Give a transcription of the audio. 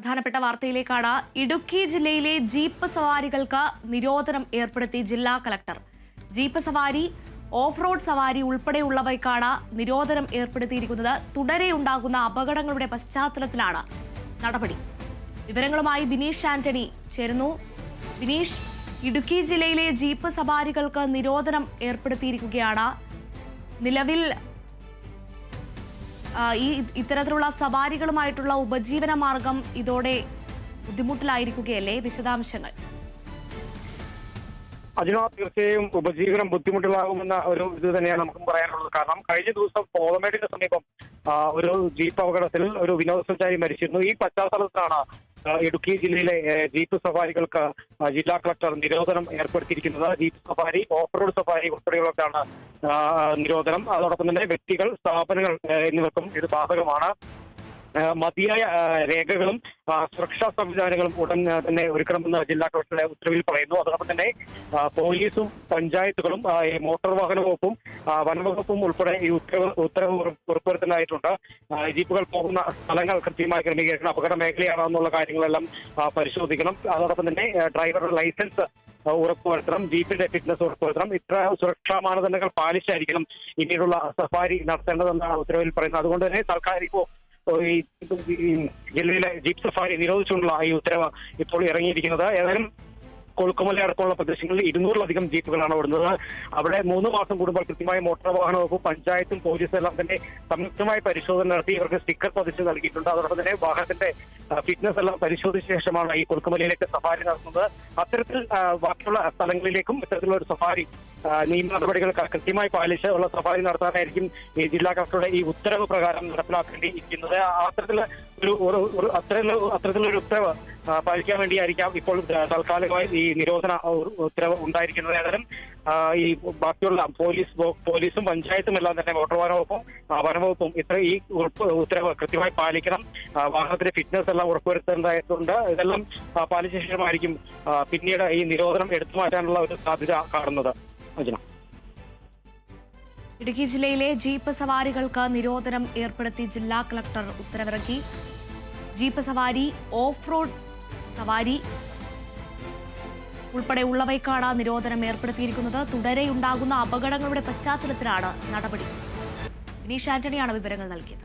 പ്രധാനപ്പെട്ട വാർത്തയിലേക്കാണ്. ഇടുക്കി ജില്ലയിലെ ജീപ്പ് സവാരികൾക്ക് നിരോധനം ഏർപ്പെടുത്തി ജില്ലാ കളക്ടർ ജീപ്പ് സവാരി ഓഫ് റോഡ് സവാരി ഉൾപ്പെടെയുള്ളവയ്ക്കാണ് നിരോധനം ഏർപ്പെടുത്തിയിരിക്കുന്നത്. തുടരെ ഉണ്ടാകുന്ന അപകടങ്ങളുടെ പശ്ചാത്തലത്തിലാണ് നടപടി. വിവരങ്ങളുമായി ബിനീഷ് ആന്റണി ചേരുന്നു. ബിനീഷ് ഇടുക്കി ജില്ലയിലെ ജീപ്പ് സവാരികൾക്ക് നിരോധനം ഏർപ്പെടുത്തിയിരിക്കുകയാണ്. നിലവിൽ ഈ ഇത്തരത്തിലുള്ള സവാരികളുമായിട്ടുള്ള ഉപജീവന മാർഗം ഇതോടെ ബുദ്ധിമുട്ടിലായിരിക്കുകയല്ലേ? വിശദാംശങ്ങൾ. അതിനോ തീർച്ചയായും ഉപജീവനം ബുദ്ധിമുട്ടിലാകുമെന്ന ഒരു ഇത് തന്നെയാണ് നമുക്ക് പറയാനുള്ളത്. കാരണം കഴിഞ്ഞ ദിവസം പോളമേടിന് സമീപം ഒരു ജീപ്പ് അപകടത്തിൽ ഒരു വിനോദസഞ്ചാരി മരിച്ചിരുന്നു. ഈ പശ്ചാത്തലത്തിലാണ് ഇടുക്കി ജില്ലയിലെ ജീപ്പ് സഫാരികൾക്ക് ജില്ലാ കളക്ടർ നിരോധനം ഏർപ്പെടുത്തിയിരിക്കുന്നത്. Jeep safari off road safari ഉൾപ്പെടെയുള്ളവർക്കാണ് നിരോധനം. അതോടൊപ്പം തന്നെ വ്യക്തികൾ സ്ഥാപനങ്ങൾ എന്നിവർക്കും ഇത് ബാധകമാണ്. മതിയായ രേഖകളും സുരക്ഷാ സംവിധാനങ്ങളും ഉടൻ തന്നെ ഒരുക്കണമെന്ന് ജില്ലാ കളക്ടറുടെ ഉത്തരവിൽ പറയുന്നു. അതോടൊപ്പം തന്നെ പോലീസും പഞ്ചായത്തുകളും മോട്ടോർ വാഹന വകുപ്പും വനവകുപ്പും ഉൾപ്പെടെ ഈ ഉത്തരവ് ഉത്തരവ് ഉറ- ജീപ്പുകൾ പോകുന്ന സ്ഥലങ്ങൾ കൃത്യമായി ക്രമീകരിക്കണം അപകട മേഖലയാണോ എന്നുള്ള കാര്യങ്ങളെല്ലാം പരിശോധിക്കണം. അതോടൊപ്പം തന്നെ ഡ്രൈവറുടെ ലൈസൻസ് ഉറപ്പുവരുത്തണം. ജീപ്പിന്റെ ഫിറ്റ്നസ് ഉറപ്പുവരുത്തണം. ഇത്ര സുരക്ഷാ മാനദണ്ഡങ്ങൾ പാലിച്ചായിരിക്കണം ഇനിയുള്ള സഫാരി നടത്തേണ്ടതെന്നാണ് ഉത്തരവിൽ പറയുന്നത്. അതുകൊണ്ട് തന്നെ സർക്കാർ ഈ ജില്ലയിലെ ജീപ്പ് സഫാരി നിരോധിച്ചുകൊണ്ടുള്ള ഈ ഉത്തരവ് ഇപ്പോൾ ഇറങ്ങിയിരിക്കുന്നത്. ഏതായാലും കൊളുക്കുമല അടക്കമുള്ള പ്രദേശങ്ങളിൽ ഇരുന്നൂറിലധികം ജീപ്പുകളാണ് ഓടുന്നത്. അവിടെ മൂന്ന് മാസം കൂടുമ്പോൾ കൃത്യമായി മോട്ടോർ വാഹന വകുപ്പ് പഞ്ചായത്തും പോലീസും എല്ലാം തന്നെ സംയുക്തമായി പരിശോധന നടത്തി ഇവർക്ക് സ്റ്റിക്കർ പതിച്ച് നൽകിയിട്ടുണ്ട്. അതോടൊപ്പം തന്നെ വാഹനത്തിന്റെ ഫിറ്റ്നസ് എല്ലാം പരിശോധിച്ച ശേഷമാണ് ഈ കൊളുക്കുമലയിലേക്ക് സഫാരി നടത്തുന്നത്. അത്തരത്തിൽ ബാക്കിയുള്ള സ്ഥലങ്ങളിലേക്കും ഇത്തരത്തിലുള്ള ഒരു സഫാരി നിയമ നടപടികൾ കൃത്യമായി പാലിച്ച് ഉള്ള സഫാരി നടത്താനായിരിക്കും ഈ ജില്ലാ കളക്ടറുടെ ഈ ഉത്തരവ് പ്രകാരം നടപ്പിലാക്കേണ്ടിയിരിക്കുന്നത്. അത്തരത്തിൽ ഒരു അത്തരത്തിലുള്ള അത്തരത്തിലുള്ള ഒരു ഉത്തരവ് പാലിക്കാൻ വേണ്ടിയായിരിക്കാം ഇപ്പോൾ തൽക്കാലികമായി ഈ നിരോധന ഉത്തരവ് ഉണ്ടായിരിക്കുന്നത്. ഏതായാലും ഈ ബാക്കിയുള്ള പോലീസ് പോലീസും പഞ്ചായത്തും എല്ലാം തന്നെ മോട്ടോർ വനവകുപ്പും വനവകുപ്പും ഇത്ര ഈ ഉത്തരവ് കൃത്യമായി പാലിക്കണം. വാഹനത്തിന്റെ ഫിറ്റ്നസ് എല്ലാം ഉറപ്പുവരുത്തേണ്ടതായിട്ടുണ്ട്. ഇതെല്ലാം പാലിച്ച ശേഷമായിരിക്കും പിന്നീട് ഈ നിരോധനം എടുത്തു മാറ്റാനുള്ള ഒരു സാധ്യത കാണുന്നത്. ഇടുക്കി ജില്ലയിലെ ജീപ്പ് സവാരികൾക്ക് നിരോധനം ഏർപ്പെടുത്തി ജില്ലാ കളക്ടർ ഉത്തരവിറക്കി. ജീപ്പ് സവാരി ഓഫ് റോഡ് സവാരി ഉൾപ്പെടെയുള്ളവയ്ക്കാണ് നിരോധനം ഏർപ്പെടുത്തിയിരിക്കുന്നത്. തുടരെയുണ്ടാകുന്ന അപകടങ്ങളുടെ പശ്ചാത്തലത്തിലാണ് നടപടി. വിനീഷ് ആന്റണിയാണ് വിവരങ്ങൾ നൽകിയത്.